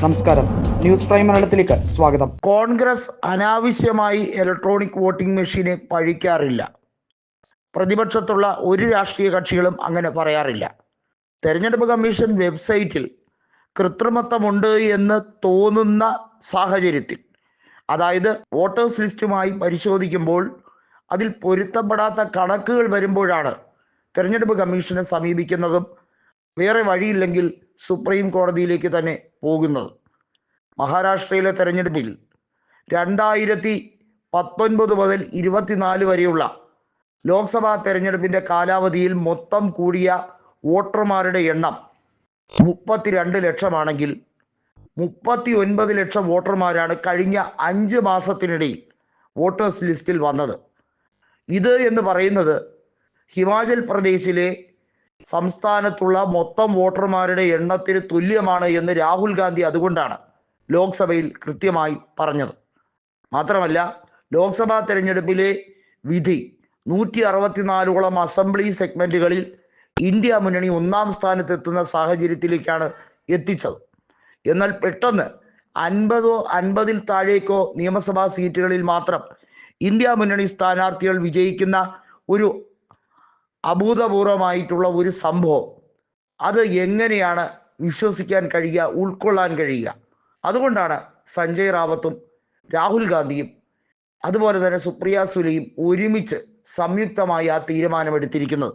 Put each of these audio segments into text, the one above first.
നമസ്കാരം. News prime മലയാളത്തിലേക്ക് സ്വാഗതം. കോൺഗ്രസ് അനാവശ്യമായി ഇലക്ട്രോണിക് വോട്ടിംഗ് മെഷീനെ പഴിക്കാറില്ല. പ്രതിപക്ഷത്തുള്ള ഒരു രാഷ്ട്രീയ കക്ഷികളും അങ്ങനെ പറയാറില്ല. തെരഞ്ഞെടുപ്പ് കമ്മീഷൻ വെബ്സൈറ്റിൽ കൃത്രിമത്വമുണ്ട് എന്ന് തോന്നുന്ന സാഹചര്യത്തിൽ അതായത് വോട്ടേഴ്സ് ലിസ്റ്റുമായി പരിശോധിക്കുമ്പോൾ അതിൽ പൊരുത്തപ്പെടാത്ത കണക്കുകൾ വരുമ്പോഴാണ് തെരഞ്ഞെടുപ്പ് കമ്മീഷനെ സമീപിക്കുന്നതും വേറെ വഴിയില്ലെങ്കിൽ സുപ്രീം കോടതിയിലേക്ക് തന്നെ പോകുന്നത്. മഹാരാഷ്ട്രയിലെ തെരഞ്ഞെടുപ്പിൽ രണ്ടായിരത്തി പത്തൊൻപത് മുതൽ ഇരുപത്തിനാല് വരെയുള്ള ലോക്സഭാ തെരഞ്ഞെടുപ്പിന്റെ കാലാവധിയിൽ മൊത്തം കൂടിയ വോട്ടർമാരുടെ എണ്ണം മുപ്പത്തിരണ്ട് ലക്ഷമാണെങ്കിൽ മുപ്പത്തി ഒൻപത് ലക്ഷം വോട്ടർമാരാണ് കഴിഞ്ഞ അഞ്ച് മാസത്തിനിടയിൽ വോട്ടേഴ്സ് ലിസ്റ്റിൽ വന്നത്. ഇത് എന്ന് പറയുന്നത് ഹിമാചൽ പ്രദേശിലെ സംസ്ഥാനത്തുള്ള മൊത്തം വോട്ടർമാരുടെ എണ്ണത്തിന് തുല്യമാണ് എന്ന് രാഹുൽ ഗാന്ധി അതുകൊണ്ടാണ് ലോക്സഭയിൽ കൃത്യമായി പറഞ്ഞത്. മാത്രമല്ല ലോക്സഭാ തെരഞ്ഞെടുപ്പിലെ വിധി നൂറ്റി അറുപത്തിനാലോളം അസംബ്ലി സെഗ്മെന്റുകളിൽ ഇന്ത്യ മുന്നണി ഒന്നാം സ്ഥാനത്തെത്തുന്ന സാഹചര്യത്തിലേക്കാണ് എത്തിച്ചത്. എന്നാൽ പെട്ടെന്ന് അൻപതോ അൻപതിൽ താഴേക്കോ നിയമസഭാ സീറ്റുകളിൽ മാത്രം ഇന്ത്യ മുന്നണി സ്ഥാനാർത്ഥികൾ വിജയിക്കുന്ന ഒരു അഭൂതപൂർവമായിട്ടുള്ള ഒരു സംഭവം. അത് എങ്ങനെയാണ് വിശ്വസിക്കാൻ കഴിയുക ഉൾക്കൊള്ളാൻ കഴിയുക? അതുകൊണ്ടാണ് സഞ്ജയ് റാവത്തും രാഹുൽ ഗാന്ധിയും അതുപോലെ തന്നെ സുപ്രിയ സുലയും ഒരുമിച്ച് സംയുക്തമായി ആ തീരുമാനമെടുത്തിരിക്കുന്നത്.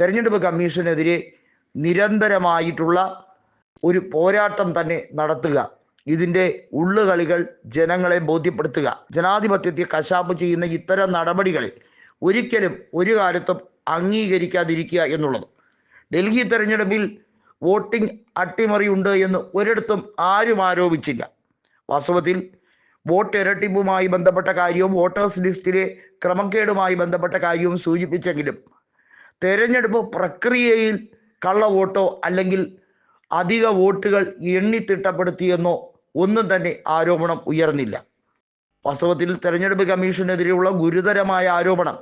തെരഞ്ഞെടുപ്പ് കമ്മീഷനെതിരെ നിരന്തരമായിട്ടുള്ള ഒരു പോരാട്ടം തന്നെ നടത്തുക. ഇതിന്റെ ഉള്ളുകളികൾ ജനങ്ങളെ ബോധ്യപ്പെടുത്തുക. ജനാധിപത്യത്തെ കശാപ്പ് ചെയ്യുന്ന ഇത്തരം നടപടികളിൽ ഒരിക്കലും ഒരു കാലത്തും അംഗീകരിക്കാതിരിക്കുക എന്നുള്ളത്. ഡൽഹി തെരഞ്ഞെടുപ്പിൽ വോട്ടിംഗ് അട്ടിമറിയുണ്ട് എന്ന് ഒരിടത്തും ആരും ആരോപിച്ചില്ല. വാസ്തവത്തിൽ വോട്ട് ഇരട്ടിപ്പുമായി ബന്ധപ്പെട്ട കാര്യവും വോട്ടേഴ്സ് ലിസ്റ്റിലെ ക്രമക്കേടുമായി ബന്ധപ്പെട്ട കാര്യവും സൂചിപ്പിച്ചെങ്കിലും തെരഞ്ഞെടുപ്പ് പ്രക്രിയയിൽ കള്ള വോട്ടോ അല്ലെങ്കിൽ അധിക വോട്ടുകൾ എണ്ണിത്തിട്ടപ്പെടുത്തിയെന്നോ ഒന്നും തന്നെ ആരോപണം ഉയർന്നില്ല. വാസ്തവത്തിൽ തെരഞ്ഞെടുപ്പ് കമ്മീഷനെതിരെയുള്ള ഗുരുതരമായ ആരോപണം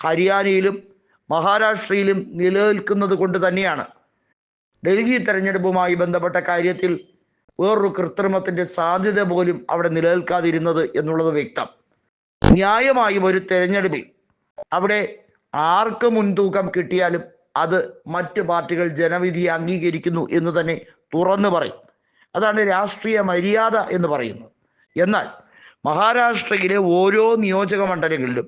ഹരിയാനയിലും മഹാരാഷ്ട്രയിലും നിലനിൽക്കുന്നത് കൊണ്ട് തന്നെയാണ്. ഡൽഹി തെരഞ്ഞെടുപ്പുമായി ബന്ധപ്പെട്ട കാര്യത്തിൽ വേറൊരു കൃത്രിമത്തിന്റെ സാധ്യത പോലും അവിടെ നിലനിൽക്കാതിരുന്നത് എന്നുള്ളത് വ്യക്തം. ന്യായമായും ഒരു തെരഞ്ഞെടുപ്പിൽ അവിടെ ആർക്ക് മുൻതൂക്കം കിട്ടിയാലും അത് മറ്റ് പാർട്ടികൾ ജനവിധിയെ അംഗീകരിക്കുന്നു എന്ന് തന്നെ തുറന്നു പറയും. അതാണ് രാഷ്ട്രീയ മര്യാദ എന്ന് പറയുന്നത്. എന്നാൽ മഹാരാഷ്ട്രയിലെ ഓരോ നിയോജക മണ്ഡലങ്ങളിലും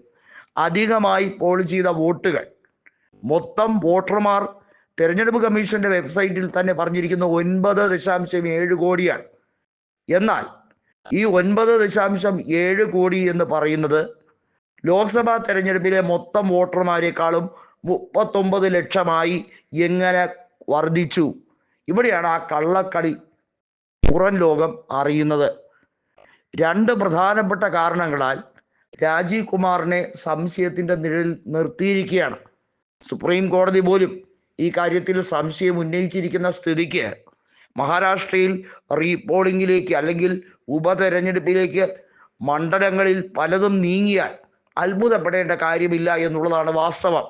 അധികമായി പോൾ ചെയ്ത വോട്ടുകൾ മൊത്തം വോട്ടർമാർ തെരഞ്ഞെടുപ്പ് കമ്മീഷന്റെ വെബ്സൈറ്റിൽ തന്നെ പറഞ്ഞിരിക്കുന്ന ഒൻപത് ദശാംശം ഏഴ് കോടിയാണ്. എന്നാൽ ഈ ഒൻപത് ദശാംശം ഏഴ് കോടി എന്ന് പറയുന്നത് ലോക്സഭാ തെരഞ്ഞെടുപ്പിലെ മൊത്തം വോട്ടർമാരെക്കാളും മുപ്പത്തൊമ്പത് ലക്ഷമായി എങ്ങനെ വർദ്ധിച്ചു? ഇവിടെയാണ് ആ കള്ളക്കളി പുറം ലോകം അറിയുന്നത്. രണ്ട് പ്രധാനപ്പെട്ട കാരണങ്ങളാൽ രാജീവ് കുമാറിനെ സംശയത്തിന്റെ നിഴലിൽ നിർത്തിയിരിക്കുകയാണ്. സുപ്രീം കോടതി പോലും ഈ കാര്യത്തിൽ സംശയം ഉന്നയിച്ചിരിക്കുന്ന സ്ഥിതിക്ക് മഹാരാഷ്ട്രയിൽ റീപോളിംഗിലേക്ക് അല്ലെങ്കിൽ ഉപതെരഞ്ഞെടുപ്പിലേക്ക് മണ്ഡലങ്ങളിൽ പലതും നീങ്ങിയാൽ അത്ഭുതപ്പെടേണ്ട കാര്യമില്ല എന്നുള്ളതാണ് വാസ്തവം.